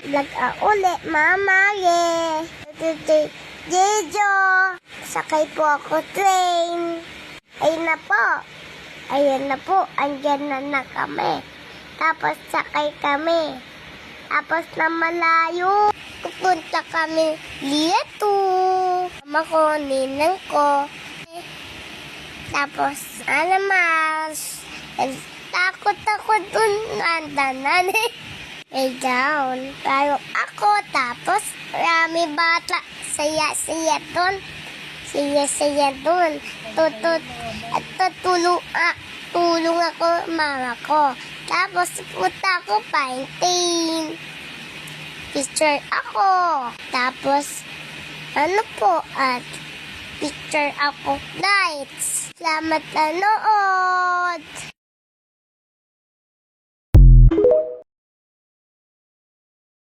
Vlog ah, uli, Mama Ye. Jejo. Sakay po ako train. Ayun na po. Ayun na po. Andyan na na kami. Tapos sakay kami. Tapos na malayo. Pupunta kami dito. Mama ko, ninang ko. Tapos, ano mas? Takot ako dun. Andanan eh. Eh, down. Pero ako, tapos, marami bata. Saya-saya dun. Saya-saya dun. Tutut. At tutulong, ah, tulong ako, mama ko. Tapos, puta ako, painting. Picture ako. Tapos, ano po, at picture ako, lights. Salamat nanood.